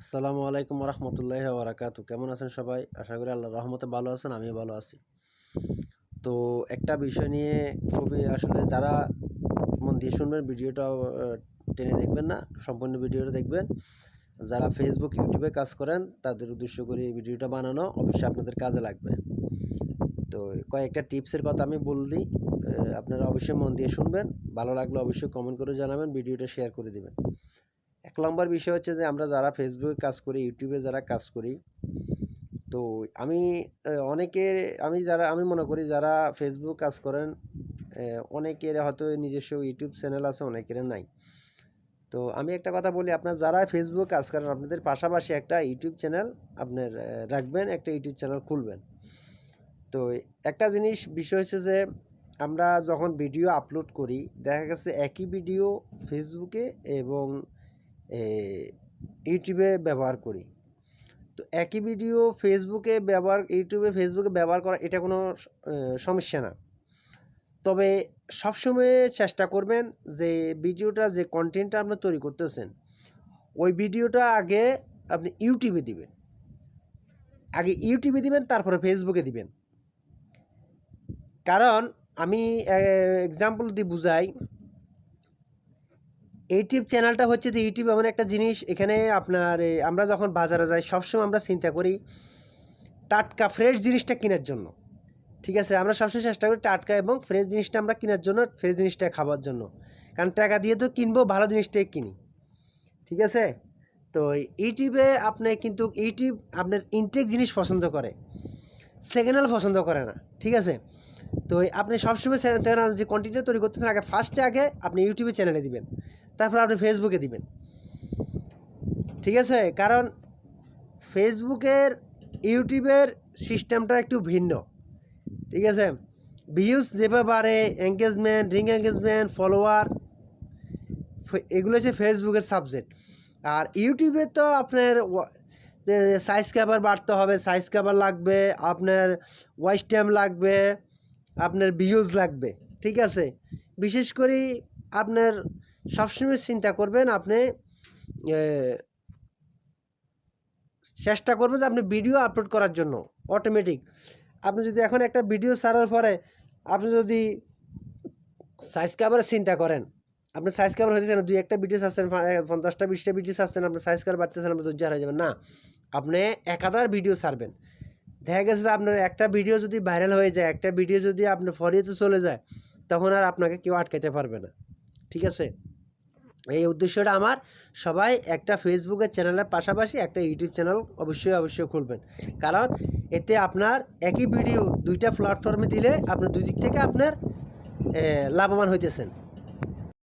আসসালামু আলাইকুম রহমতুল্লাহ বারাকাতু কেমন আছেন সবাই? আশা করি আল্লাহ রহমতে ভালো আছেন, আমিও ভালো আছি। তো একটা বিষয় নিয়ে খুবই আসলে যারা মন দিয়ে শুনবেন, ভিডিওটা টেনে দেখবেন না, সম্পূর্ণ ভিডিওটা দেখবেন। যারা ফেসবুক ইউটিউবে কাজ করেন, তাদের উদ্দেশ্য করে এই ভিডিওটা বানানো অবশ্যই আপনাদের কাজে লাগবে। তো কয়েকটা টিপসের কথা আমি বল দিই আপনারা অবশ্যই মন দিয়ে শুনবেন, ভালো লাগলে অবশ্যই কমেন্ট করে জানাবেন, ভিডিওটা শেয়ার করে দিবেন। নম্বর বিষয় হচ্ছে যে, আমরা যারা ফেসবুকে কাজ করি ইউটিউবে যারা কাজ করি, তো আমি অনেকের, আমি যারা, আমি মনে করি যারা ফেসবুক কাজ করেন অনেকের হয়তো নিজস্ব ইউটিউব চ্যানেল আছে, অনেকের নাই। তো আমি একটা কথা বলি, আপনার যারা ফেসবুক কাজ করেন, আপনাদের পাশাপাশি একটা ইউটিউব চ্যানেল আপনার রাখবেন, একটা ইউটিউব চ্যানেল খুলবেন। তো একটা জিনিস, বিষয় হচ্ছে যে, আমরা যখন ভিডিও আপলোড করি, দেখা গেছে একই ভিডিও ফেসবুকে এবং ইউটিউবে ব্যবহার করি। তো একই ভিডিও ফেসবুকে ব্যবহার ইউটিউবে ফেসবুকে ব্যবহার করা, এটা কোনো সমস্যা না। তবে সবসময় চেষ্টা করবেন যে ভিডিওটা যে কন্টেন্টটা আপনি তৈরি করতেছেন, ওই ভিডিওটা আগে আপনি ইউটিউবে দিবেন। আগে ইউটিউবে দিবেন, তারপরে ফেসবুকে দিবেন। কারণ আমি এক্সাম্পল দিয়ে বুঝাই ইউটিউব চ্যানেলটা হচ্ছে যে ইউটিউব এমন একটা জিনিস, এখানে আপনার আমরা যখন বাজারে যাই, সবসময় আমরা চিন্তা করি টাটকা ফ্রেশ জিনিসটা কেনার জন্য। ঠিক আছে? আমরা সবসময় চেষ্টা করি টাটকা এবং ফ্রেশ জিনিসটা আমরা কেনার জন্য ফ্রেশ জিনিসটা খাবার জন্য। কারণ টাকা দিয়ে তো কিনবো, ভালো জিনিসটাই কিনি। ঠিক আছে? তো ইউটিউবে আপনি কিন্তু ইউটিউব আপনার ইনটেক জিনিস পছন্দ করে সেকেন্ড হ্যান্ড পছন্দ করে না। ঠিক আছে? তো আপনি সবসময় যে কন্টেন্টটা তৈরি করতেছেন আগে ফার্স্টে আগে আপনি ইউটিউবে চ্যানেলে দিবেন। তারপর আপনি ফেসবুকে দিবেন। ঠিক আছে? কারণ ফেসবুকের ইউটিউবের সিস্টেমটা একটু ভিন্ন। ঠিক আছে? ভিউজ যেভাবে বাড়ে এঙ্গেজমেন্ট রিং এঙ্গেজমেন্ট ফলোয়ার এগুলো হচ্ছে ফেসবুকের সাবজেক্ট আর ইউটিউবে তো আপনার সাইজ কাভার বাড়তে হবে সাইজ কাভার লাগবে, আপনার ওয়াইস টাইম লাগবে, আপনার ভিউজ লাগবে। ঠিক আছে? বিশেষ করে আপনার সবসময় চিন্তা করবেন, আপনি চেষ্টা করবেন যে আপনি ভিডিও আপলোড করার জন্য অটোমেটিক আপনি যদি এখন একটা ভিডিও ছাড়ার পরে, আপনি যদি সাইজ কাভারের চিন্তা করেন, আপনি সাইজ কাভার হইতেছে না দুই একটা ভিডিও ছাড়ছেন পঞ্চাশটা, বিশটা ভিডিও ছাড়ছেন, আপনি সাইজ কাভার বাড়তেছেন আপনি ধৈর্য হয়ে যাবেন। না, আপনি একাধার ভিডিও ছাড়বেন। দেখা গেছে যে আপনার একটা ভিডিও যদি ভাইরাল হয়ে যায়, একটা ভিডিও যদি আপনার ফরিয়েতে চলে যায়, তখন আর আপনাকে কেউ আটকাতে পারবে না। ঠিক আছে? এই উদ্দেশ্যটা আমার। সবাই একটা ফেসবুকের চ্যানেলের পাশাপাশি একটা ইউটিউব চ্যানেল অবশ্যই অবশ্যই খুলবেন। কারণ এতে আপনার একই ভিডিও দুইটা প্ল্যাটফর্মে দিলে আপনার দুই দিক থেকে আপনার লাভবান হইতেছেন।